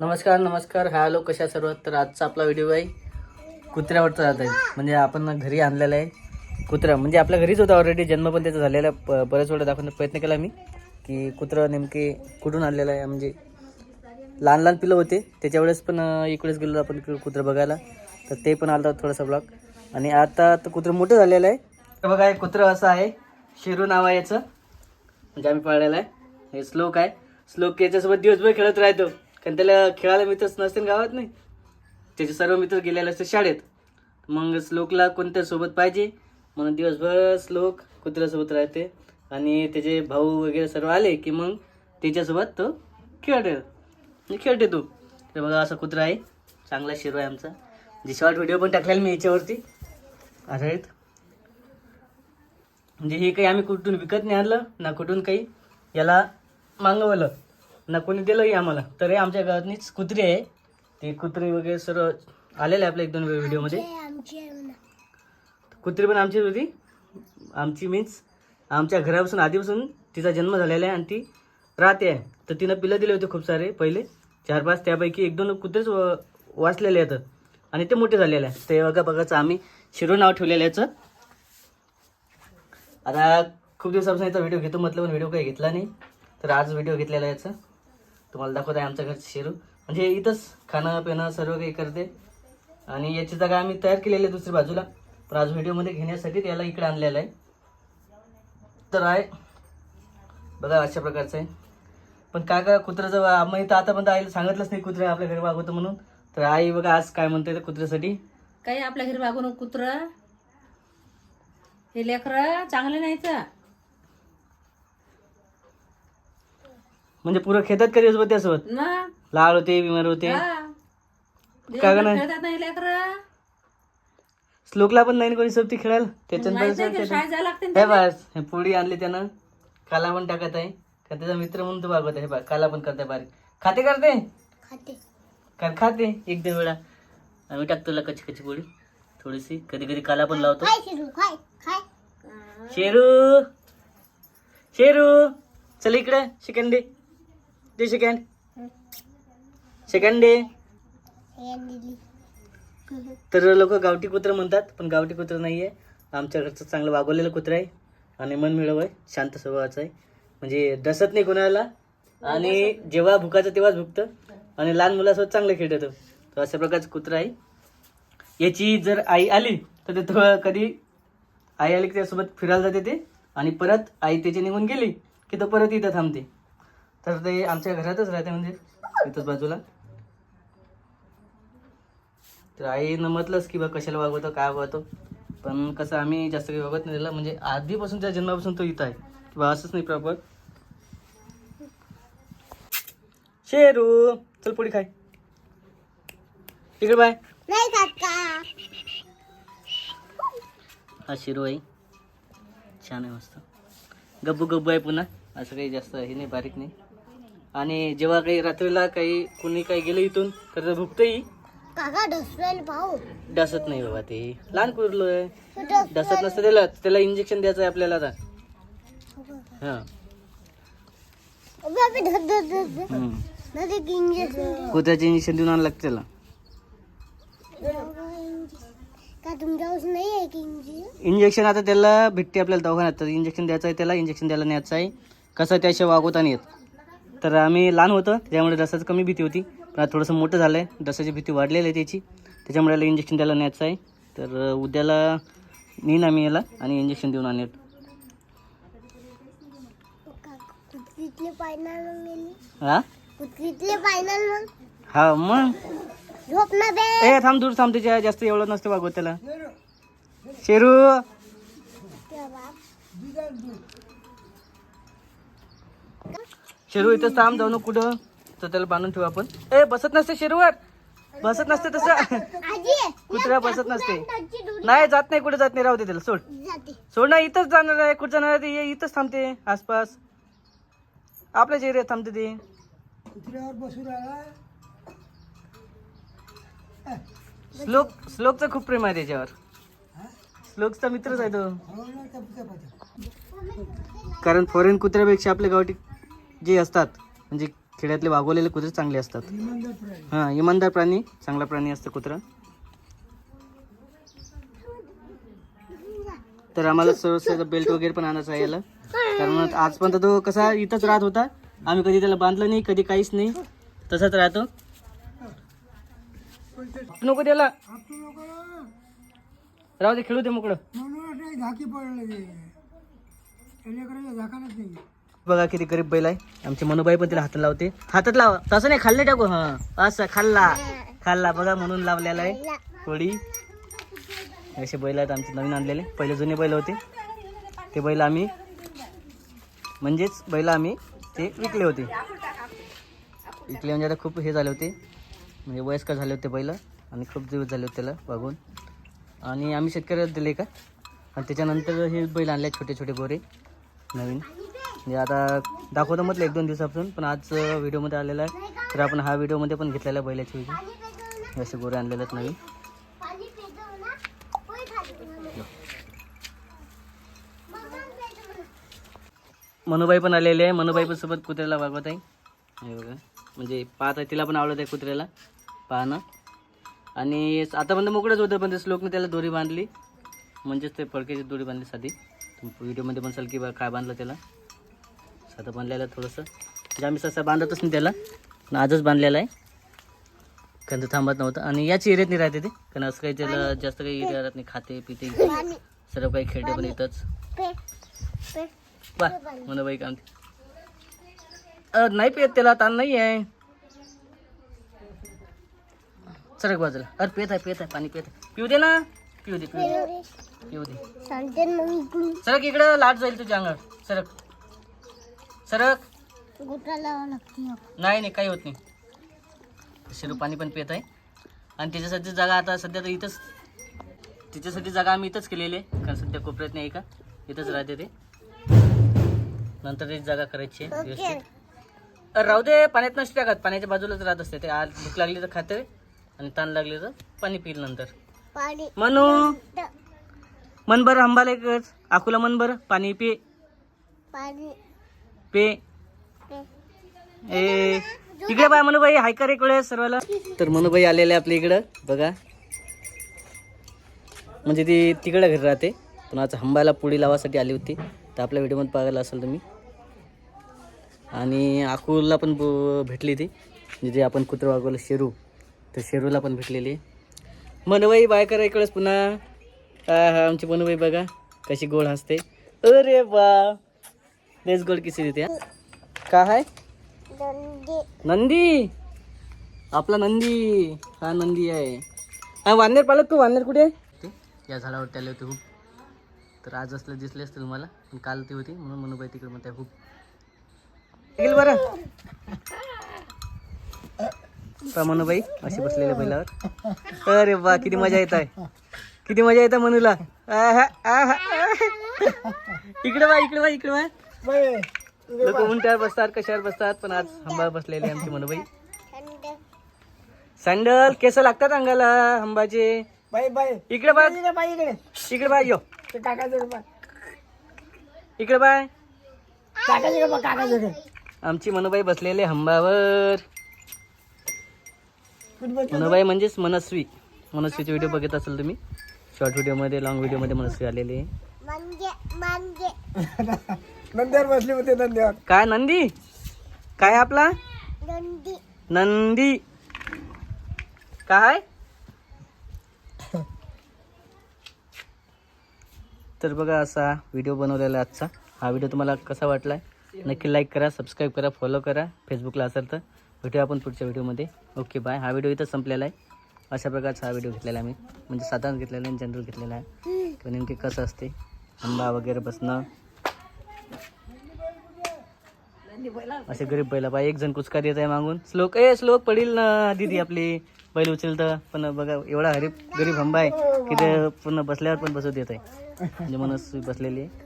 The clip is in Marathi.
नमस्कार नमस्कार. हा आलो कशा सर्व तर आजचा आपला व्हिडिओ आहे कुत्र्यावरचा जात आहे. म्हणजे आपण घरी आणलेला आहे कुत्रा. म्हणजे आपल्या घरीच होता ऑलरेडी जन्म पण त्याचा झालेला आहे. प बऱ्याच वेळा दाखवण्याचा प्रयत्न केला मी की कुत्रं नेमके कुठून आणलेलं आहे. म्हणजे लहान लहान पिलं होते. त्याच्या वेळेस पण इकडेच गेलो आपण कुत्रं बघायला. तर ते पण आलं थोडासा ब्लॉक आणि आता तर कुत्रं मोठं झालेलं आहे. तर बघा हे कुत्रं असं आहे. शिरू नाव आहे याचं. म्हणजे आम्ही पाळलेलं आहे. हे श्लोक आहे. श्लोक याच्यासोबत दिवसभर खेळत राहतो. कारण त्याला खेळायला मित्रच नसते ना गावात नाही. त्याचे सर्व मित्र गेलेले असते शाळेत. मग श्लोकला कोणत्या सोबत पाहिजे? म्हणून दिवसभर श्लोक कुत्र्यासोबत राहते. आणि त्याचे भाऊ वगैरे सर्व आले की मग त्याच्यासोबत तो खेळते. खेळते तो. तर बघा असा कुत्रा आहे. चांगला शिरो आहे आमचा. जे शॉर्ट व्हिडिओ पण टाकलेला मी याच्यावरती. असं आहेत. म्हणजे हे काही आम्ही कुठून विकत नाही आणलं ना कुठून काही याला मागवलं. ना कोणी दिलंही आम्हाला. तर हे आमच्या गावातनीच कुत्री आहे. ते कुत्री वगैरे सर्व आलेले आहे आपल्या एक दोन व्हिडिओमध्ये. कुत्री पण आमचीच होती. आमची मीन्स आमच्या घरापासून आधीपासून तिचा जन्म झालेला आहे आणि ती राहते. आहे तर तिनं पिलं दिले होते खूप सारे पहिले. चार पाच त्यापैकी एक दोन कुत्रेच वाचलेले आहेत. आणि ते मोठे झालेले आहे ते बघा बघाचं आम्ही शिरो नाव ठेवलेलं याचं. आता खूप दिवसापासून याचा व्हिडिओ घेतो. म्हटलं पण व्हिडिओ काही घेतला नाही. तर आज व्हिडिओ घेतलेला याचा. तुम्हाला दाखवत आहे आमच्या घरचं शेरू. म्हणजे इथंच खाणं पिणं सर्व काही करते. आणि याची जागा आम्ही तयार केलेली आहे दुसऱ्या बाजूला. पण आज व्हिडिओमध्ये घेण्यासाठी त्याला इकडे आणलेलं आहे. तर आहे. बघा अशा प्रकारचं आहे. पण काय काय कुत्र्याचं आम्ही तर आतापर्यंत आईला सांगितलंच नाही कुत्रे आपल्या घरी वागवतो म्हणून. तर आई बघा आज काय म्हणते कुत्र्यासाठी. काही आपल्या घरी वागून कुत्र. हे लेकर नाही नाहीत. म्हणजे पुरं खेतात कधी सोबत त्यासोबत? ना. लाल होते बिमार होते. हा. काय दिवसभर नाही? खेळतात नाही लेकर. श्लोकला पण नाही ना कोणी सोबती खेळायला? त्याच्यात माहीत नाही बरंच का शाळेत जायला लागते ना हे त्याला? बस हे पुडी आणली त्यानं. काला पण टाकत आहे. का त्याचा मित्र म्हणून तो बागवत आहे. हे बघ काला पण करते बारीक. खाते करते कर खाते. एक दोन वेळा. आम्ही टाकतो तुला कच्ची कच्ची पोळी. थोडीशी. कधी कधी काला पण लावतो. शेरू शेरू! चल इकडे सेकंड डे दे सेकंड सेकंड डे तर लोक गावठी कुत्र म्हणतात पण गावठी कुत्र नाही आहे आमच्या घरचं चांगलं वागवलेलं कुत्रं आहे. आणि मन मिळव आहे शांत स्वभावाचं आहे. म्हणजे डसत नाही कोणाला. आणि जेव्हा भुकाचं तेव्हाच भुकतं आणि लहान मुलासोबत चांगलं खेळतं. तर अशा प्रकारचं कुत्रं आहे. याची जर आई आली तर ते थोडं कधी आई आली की त्यासोबत फिरायला जाते ते? आणि परत आई त्याची निघून गेली की तो परत इथं थांबते? तर ते आमच्या घरातच राहते म्हणजे इथंच बाजूला. तर आईनं म्हटलंच की बा कशाला वागवतो काय वागवतो. पण कसं आम्ही जास्त काही वागवत नाही त्याला म्हणजे आधीपासून त्या जन्मापासून तो इथं आहे की बा असंच नाही प्रॉपर शेरू चल पुढे खाय. इकडे बाय. हा शिरू आहे छान आहे मस्त. गब्बू गब्बू आहे पुन्हा. असं काही जास्त हे नाही बारीक नाही. आणि जेव्हा काही रात्रीला काही कुणी काही गेलं इथून तर भुकतंही डसत नाही बाबा ते. लहान कुरलो आहे डसत नसतं त्याला. त्याला इंजेक्शन द्यायचं आहे आपल्याला आता. हा. कुत्र्याचे इंजेक्शन देऊन आणावं लागतं त्याला? इंजेक्शन आता त्याला भेटते आपल्याला दवाखान्यात. इंजेक्शन द्यायचं आहे त्याला इंजेक्शन द्यायला न्यायचं आहे. कसं त्याशिवाय वागवता नाही येत. तर आम्ही लहान होतो त्यामुळे डसाची कमी भीती होती. पण आता थोडंसं मोठं झालं आहे डसाची भीती वाढलेली आहे त्याची. त्याच्यामुळे याला इंजेक्शन द्यायला न्यायचं आहे. तर उद्याला नेईन आम्ही याला आणि इंजेक्शन देऊन आणेल हा? हा मग? ए थांब दूर थांब त्याच्या जास्त एवढं नसतं वागवत त्याला. शेरू! शेरू इथं थांब जाऊ नको कुठं. तर त्याला बांधून ठेवू आपण. ए बसत नसते शेरूवर. बसत नसते तसं. कुत्र्या बसत नसते. नाही जात नाही कुठे जात नाही. राहू दे त्याला सोड. सोड ना इथंच जाणार आहे. कुठं जाणार आहे ते? ये इथंच थांबते. आसपास. आपल्याच एरियात थांबते ते. श्लोक श्लोकचं खूप प्रेम आहे त्याच्यावर. श्लोकचा मित्रच आहे तो. कारण फॉरेन कुत्र्यापेक्षा आपल्या गावठी जे असतात म्हणजे खेड्यातले वागवलेले कुत्रे चांगले असतात. हां इमानदार प्राणी चांगला प्राणी असतं कुत्रा. तर आम्हाला सर्व बेल्ट वगैरे पण आणायचं आहे याला. कारण आजपर्यंत तो कसा इथंच राहत होता. आम्ही कधी त्याला बांधलं नाही कधी काहीच नाही. तसाच राहतो. नको त्याला. राहू दे खेळू दे मोकळं. झाकी पडलं झाकायलाच नाही. बघा किती गरीब बैल आहे. आमची मनोबाई पण तिला हातात लावते. हातात लावा. तसं नाही खाल्ले टाकू. हा. असं खाल्ला. खाल्ला. बघा म्हणून लावलेला आहे. थोडी असे बैल आहेत आमचे नवीन आणलेले. पहिले जुने बैल होते. ते बैल आम्ही म्हणजेच बैल आम्ही ते विकले होते. विकले म्हणजे आता खूप हे झाले होते. म्हणजे वयस्कर झाले होते बैल. आणि खूप दिवस झाले होते त्याला बघून. आणि आम्ही शेतकऱ्याला दिले का? आणि त्याच्यानंतर हे बैल आणले छोटे छोटे गोरे. नवीन. म्हणजे आता दाखवतो म्हटलं एक दोन दिवसापासून पण आज व्हिडिओमध्ये आलेला आहे. तर आपण हा व्हिडिओमध्ये पण घेतलेला आहे बैलाची व्हिडिओ असे गोरे आणलेले आहेत नवीन. मनुबाई पण आलेली आहे. मनुबाई पण सोबत कुत्र्याला वागवत आहे. हे बघा. म्हणजे पाहत आहे तिला पण आवडत आहे कुत्र्याला पाहणं. आणि आतापर्यंत मोकळंच होतं पण ते श्लोकने त्याला दोरी बांधली. म्हणजेच ते फडकेची दोरी बांधली साधी. व्हिडिओमध्ये पण की बा काय बांधलं त्याला. साधं बांधलेलं थोडंसं. म्हणजे आम्ही ससा बांधतच नाही त्याला. पण आजच बांधलेलं आहे. कारण थांबत नव्हतं. आणि याची एरियात नाही राहते ते. कारण असं काही त्याला जास्त काही एरिया राहत नाही. खाते पिते. सर्व काही खेळते पण इथंच. वा मनोबाई काम नाही पित त्याला. ताण नाही आहे सरक बाजूला. अरे पेत आहे पेत आहे. पाणी पेत आहे. पिऊ दे ना. पिऊ दे पिऊ दे. पिऊ दे. सरक इकडं. लाट जाईल तुझ्या अंगावर. सरक. सरक. गोटा लावा लागते नाही नाही काही होत नाही. शिरू पाणी पण पित आहे. आणि त्याच्यासाठी जागा आता सध्या तर इथंच तिच्यासाठी जागा आम्ही इथंच केलेली आहे. कारण सध्या कोपऱ्यात नाही का? इथंच राहते ते. नंतर त्याची जागा करायची आहे व्यवस्थित. अरे राहू दे पाण्यात नसते टाकत पाण्याच्या बाजूलाच राहत असते ते. आज भूक लागली तर खाते. आणि ताण लागली तर पाणी पिईल नंतर. पाणी म्हणू मन बरं हंबाला एकच. आकुला मन बरं पाणी पे. पाणी पे. ए इकडे बाय मनुबाई हाय कर एक वेळेस सर्वाला. तर मनुबाई आलेले आपल्या इकडं बघा. म्हणजे ती तिकडं घरी राहते पण आज हंबायला पुडी लावासाठी आली होती. तर आपल्या व्हिडिओमध्ये पाहायला असेल तुम्ही. आणि आकुला पण भेटली ती. म्हणजे जिथे आपण कुत्र वागवलं शेरू. तर शेरूला पण भेटलेली मनुबाई बाय करा इकडेच पुन्हा. हा आमची मनुबाई बघा कशी गोड हसते. अरे बा लेस गोड किसी देते हा. का आहे दंडे नंदी आपला नंदी हा नंदी आहे हा वानर पालक तू वानर कुठे आहे ते या झाडावर त्याला होते खूप तर आज असलं दिसले असते तुम्हाला पण काल ती होती म्हणून मनोबाई तिकडे म्हणते खूप गेल बरं पहा मनोबाई अशी बसलेले बैलावर अरे वा किती मजा येत आहे किती मजा येत आहे मनूला आहा, आहा, आहा. इकडे बा इकडे बा इकडे बा लोक उंट्यावर बसतात कशावर बसतात पण आज हंबा बसलेले आमची मनोबाई. सँडल केस लागतात अंगाला हंबाचे. इकडे बघ. बाई इकडे. इकडे बाय यो. इकडे बाय. आमची मनोबाई बसलेले हंबावर. मनोबाई म्हणजेच मनस्वी. मनस्वीचे व्हिडिओ बघत असाल तुम्ही. शॉर्ट व्हिडिओमध्ये लॉंग व्हिडिओमध्ये मनस्वी आलेले नंद्यावर बसले होते नंद्यावर. काय नंदी? काय आपला? नंदी. काय? तर बघा असा व्हिडिओ बनवलेला आहे आजचा. हा व्हिडिओ तुम्हाला कसा वाटला नक्की लाईक करा सबस्क्राईब करा फॉलो करा. फेसबुकला असेल तर भेटूया आपण पुढच्या व्हिडिओमध्ये ओके बाय हा व्हिडिओ इथं संपलेला आहे. अशा प्रकारचा हा व्हिडिओ घेतलेला आहे मी. म्हणजे साधारण घेतलेला आहे जनरल घेतलेला आहे. नेमके कसं असते? आंबा वगैरे बसणं असे गरीब बैला बाई एक जण कुचका देत आहे मागून. श्लोक ए श्लोक पडील ना दिदी आपली. बैल उचलतं पण बघा एवढा गरीब गरीब हंबा आहे. की ते पूर्ण बसल्यावर पण बसू देत आहे. म्हणजे मनस बसलेली आहे.